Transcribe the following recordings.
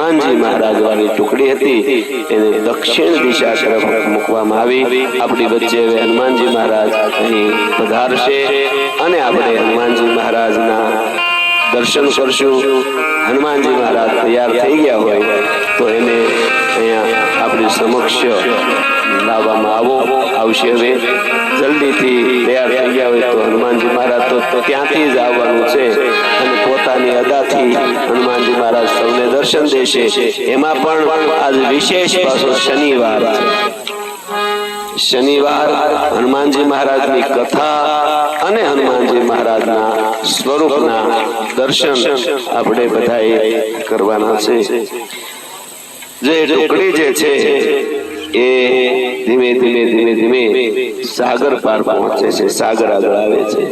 હનુમાનજી મહારાજ વાળી ટુકડી હતી, એને દક્ષિણ દિશા તરફ મૂકવામાં આવી. આપણી વચ્ચે હનુમાનજી મહારાજ અહીં પધારશે અને આપણે હનુમાનજી મહારાજના દર્શન કરશું. હનુમાનજી મહારાજ તૈયાર થઈ ગયા હોય તો એને અહીંયા આપણી સમક્ષ લાવવામાં આવો, આવશે હવે. જલ્દીથી તૈયાર થઈ ગયા હોય તો હનુમાનજી મહારાજ તો ત્યાંથી જ આવવાનું છે. અને પોતાની અદાથી હનુમાનજી મહારાજ સૌને દર્શન દેશે. એમાં પણ આજ વિશેષ પાછો શનિવાર શનિવાર હનુમાનજી મહારાજની કથા અને હનુમાનજી મહારાજના સ્વરૂપના દર્શન આપણે બધાએ કરવાના છે. જે ટુકડી જે છે, એ ધીમે ધીમે ધીમે ધીમે સાગર પાર પહોંચે છે, સાગર આગળ આવે છે.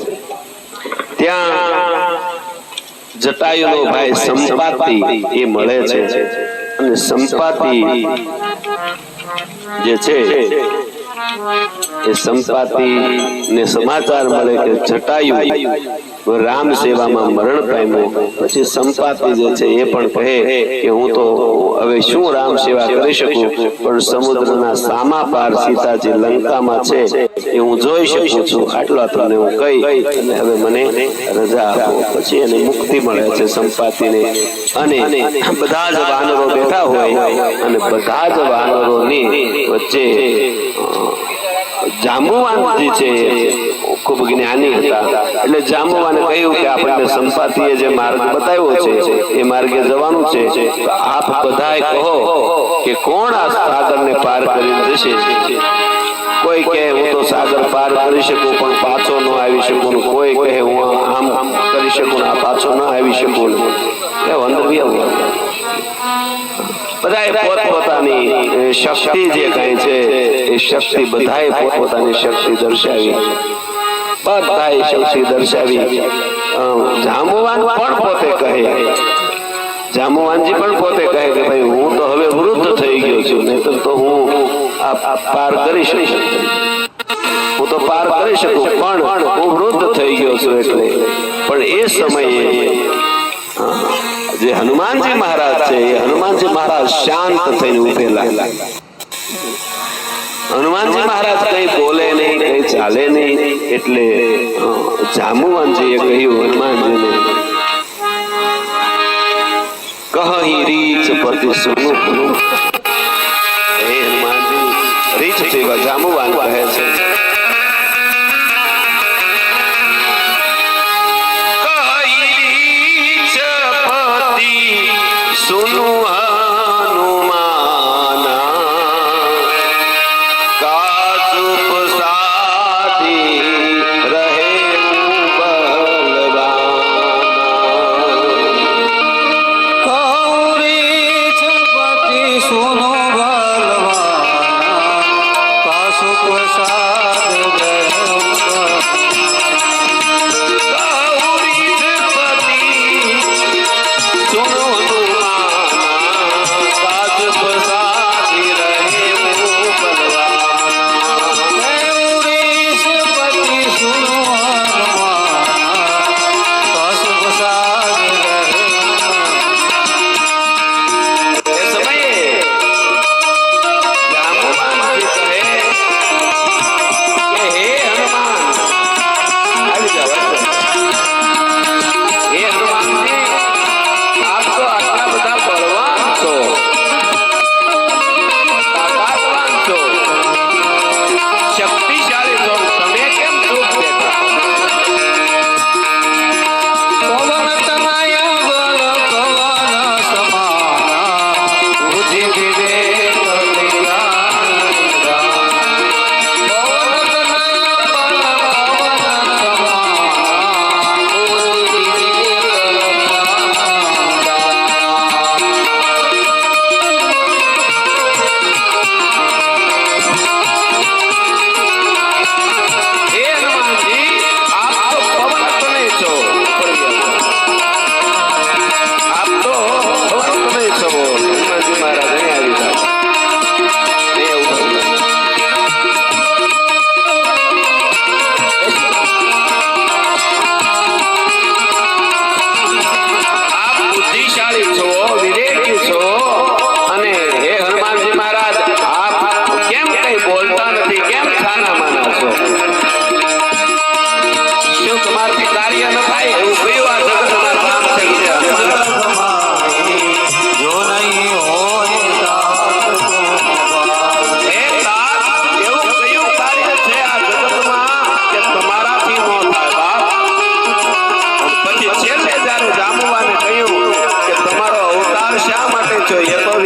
ત્યાં જટાયુનો ભાઈ સંપાતિ એ મળે છે. અને સંપાતિ જે છે એ સંપાતિ ને સમાચાર મળે કે જટાયુ રામ સેવામાં મરણ પામ્યો. પછી સંપાતિ જે છે એ પણ કહે કે હું તો હવે શું રામ સેવા કરી શકું? પણ સમુદ્રના સામા પાર સીતાજી લંકામાં છે એ હું જોઈ શકું છું. આટલા તમને હું કહી અને હવે મને રજા આપો. પછી એને મુક્તિ મળે છે સંપાતિને. અને બધા જ વાનરો બેઠા હોય અને બધા જ વાનરોની વચ્ચે જાંબુવાનજી છે ખૂબ જ્ઞાની હતા. એટલે જાંબુવાને કહ્યું કે આપણને સંપાતીએ જે માર્ગ બતાવ્યો છે, એ માર્ગે જવાનું છે. તો આપ બધાએ કહો કે કોણ આ સાગરને પાર કરીને જશે? કોઈ કહે, હું તો સાગર પાર કરી શકું, પણ પાછો ન આવી શકું. કોઈ કહે, હું આમ આમ કરી શકું આ પાછો ન આવી શકું. એ અંદર બધાએ પોતપોતાની શક્તિ જે કહે છે એ શક્તિ બધાએ પોતપોતાની શક્તિ દર્શાવી. બધાએ શક્તિ દર્શાવી. અમ, જાંબુવાન પણ પોતે કહે. જાંબુવાનજી પણ પોતે કહે કે ભાઈ હું તો હવે વૃદ્ધ થઈ ગયો છું નહીં તો હું આ પાર કરી શકું. હું તો પાર કરી શકું પણ હું વૃદ્ધ થઈ ગયો છું એટલે. પણ એ સમયે જે હનુમાનજી મહારાજ છે એ હનુમાનજી મહારાજ શાંત થઈને ઉભેલા. હનુમાનજી મહારાજ કઈ બોલે નહીં કઈ ચાલે નહીં એટલે અ, જાંબુવાનજીએ કહ્યું હનુમાનજીને કહી રીચ પતિ સુનું. હનુમાનજી રીચ સેવા જામુવાન કહે છે. છો એ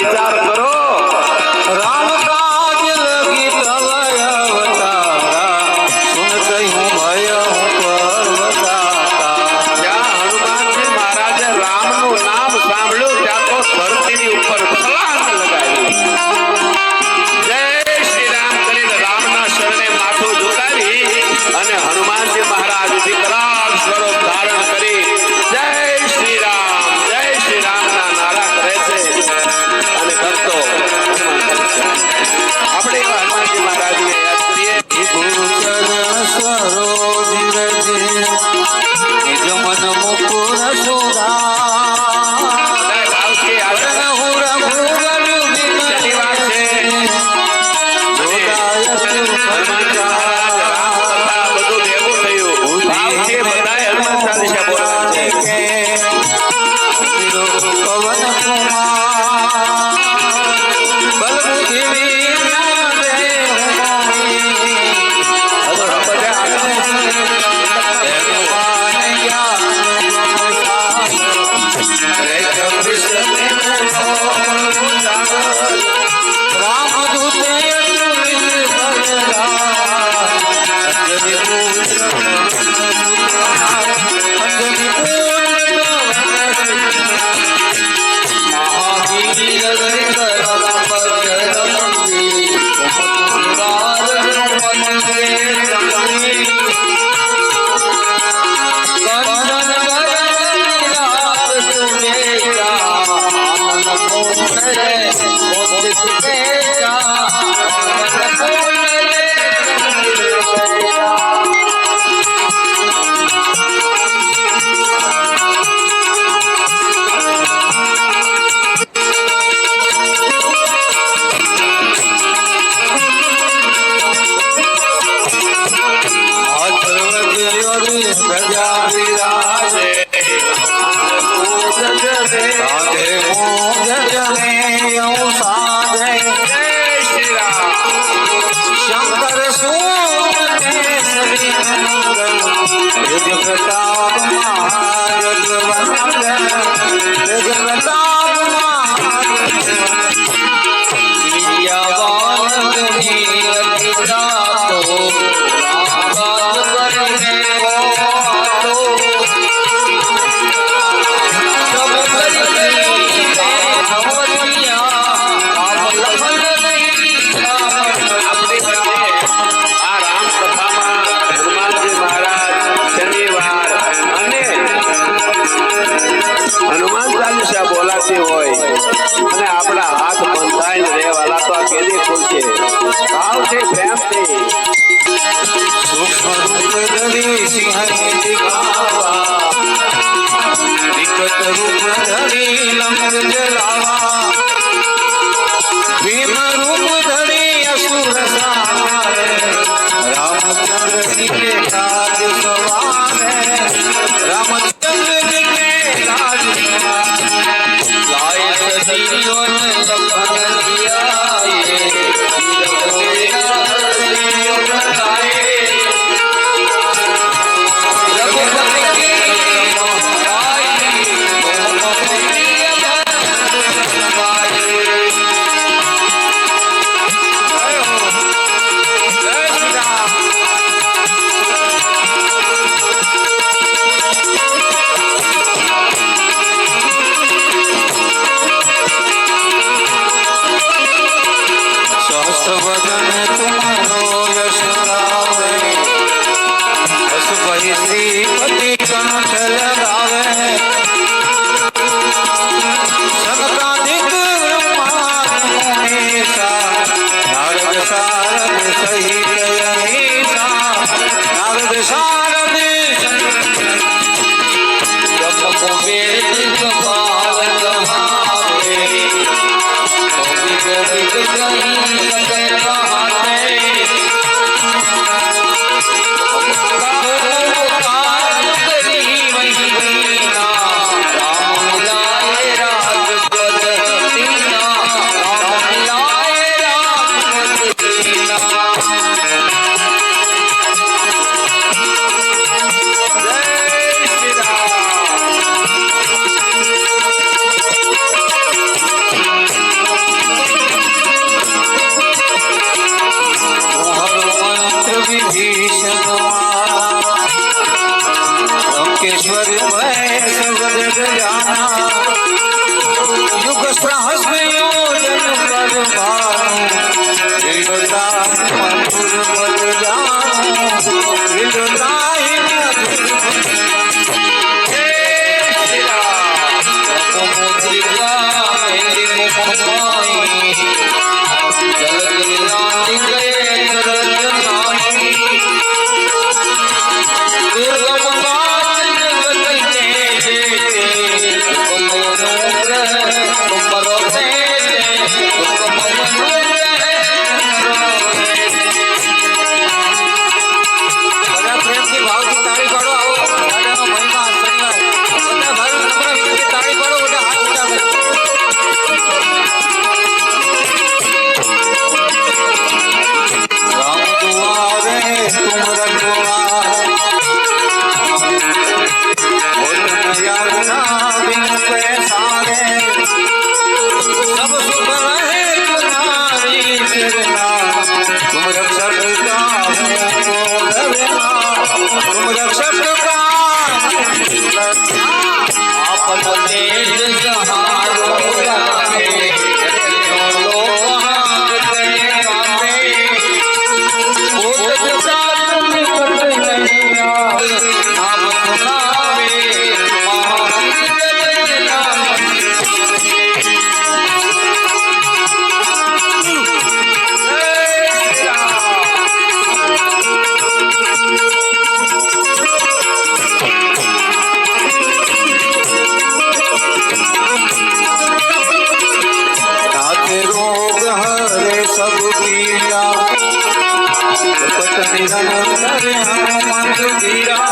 Mandira.